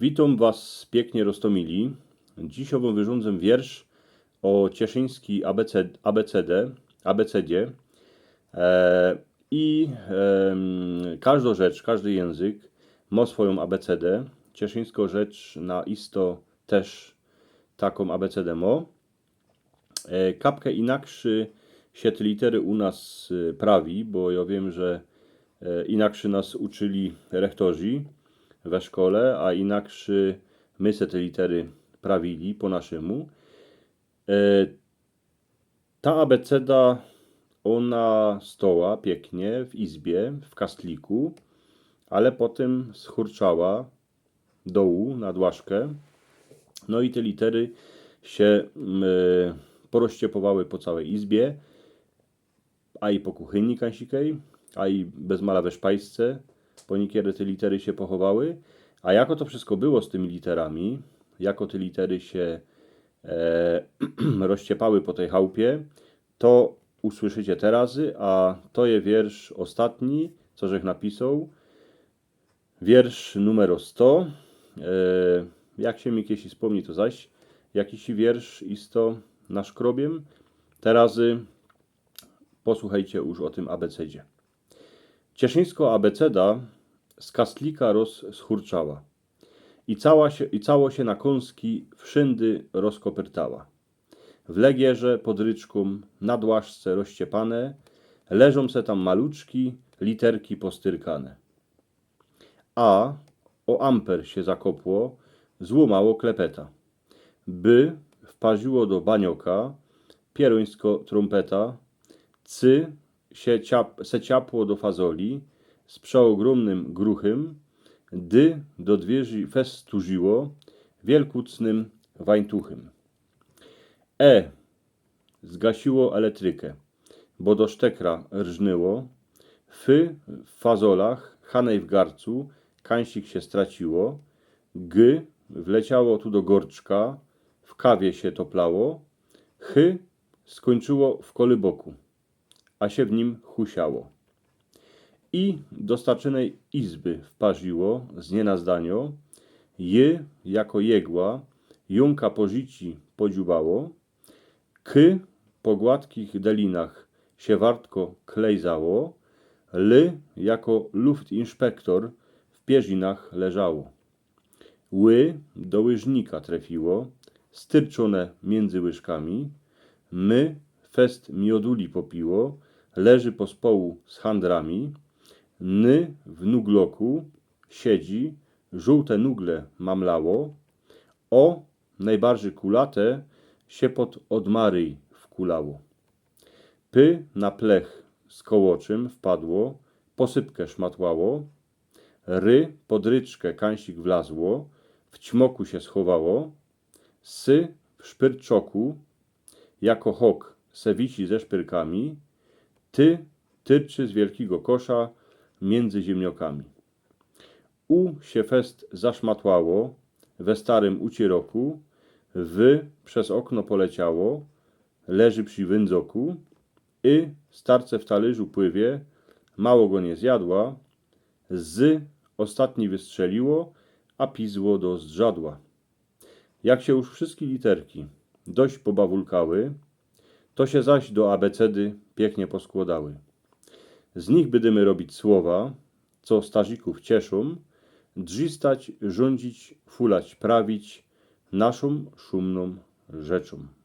Witam Was pięknie roztomili. Dzisiowym wyrządzę wiersz o cieszyński ABC, ABCD, ABCD. E, I em, każda rzecz, każdy język ma swoją ABCD. Cieszyńska rzecz na isto też taką ABCD ma. E, Kapkę inakszy się te litery u nas y, prawi, bo ja wiem, że e, inakszy nas uczyli rektorzy we szkole, a inakszy my se te litery prawili po naszemu. E, Ta abeceda, ona stoła pięknie w izbie, w kastliku, ale potem schurczała dołu na dłaszkę. No i te litery się e, porozściepowały po całej izbie, a i po kuchyni kansikej, a i bez mala we szpajsce, po niekiedy te litery się pochowały. A jako to wszystko było z tymi literami, jako te litery się e, rozściepały po tej chałupie, to usłyszycie terazy, a to jest wiersz ostatni, co żech napisał. Wiersz numer 100. E, jak się mi kiedyś wspomni, to zaś jakiś wiersz isto nasz krobiem. Terazy posłuchajcie już o tym abecedzie. Cieszyńsko abeceda z kastlika roz schurczała i, cała się, i cało się na kąski wszędy rozkopyrtała. W legierze pod ryczką na dłaszce rozściepane leżą se tam maluczki literki postyrkane. A o amper się zakopło, złomało klepeta. By wpaziło do banioka pieruńsko trumpeta, cy się ciap, se ciapło do fazoli z przeogromnym gruchym, dy do dwierzy festużyło wielkucnym wańtuchym. E zgasiło elektrykę, bo do sztekra rżnęło, fy w fazolach, hanej w garcu, kańsik się straciło, g wleciało tu do gorczka, w kawie się toplało, chy skończyło w kolyboku, a się w nim husiało. I do starczynej izby wparziło z nienazdanio, je jako jegła, jąka po życi podziubało, k po gładkich delinach się wartko klejzało, l jako luftinspektor w pierzinach leżało. Ły do łyżnika trefiło, styrczone między łyżkami, my fest mioduli popiło, leży pospołu z handrami, ny w nugloku siedzi, żółte nugle mamlało, o najbardziej kulate się pod odmaryj wkulało. Py na plech z kołoczym wpadło, posypkę szmatłało, ry pod ryczkę kańsik wlazło, w ćmoku się schowało, sy w szpyrczoku, jako hok sewici ze szpyrkami, ty tyrczy z wielkiego kosza między ziemniokami. U się fest zaszmatłało we starym ucieroku, wy przez okno poleciało, leży przy wędzoku, i starce w talerzu pływie, mało go nie zjadła, z ostatni wystrzeliło, a pizło do zdrzadła. Jak się już wszystkie literki dość pobawulkały, to się zaś do abecedy pięknie poskładały. Z nich będziemy robić słowa, co stazików cieszą, drzistać, rządzić, fulać, prawić naszą szumną rzeczą.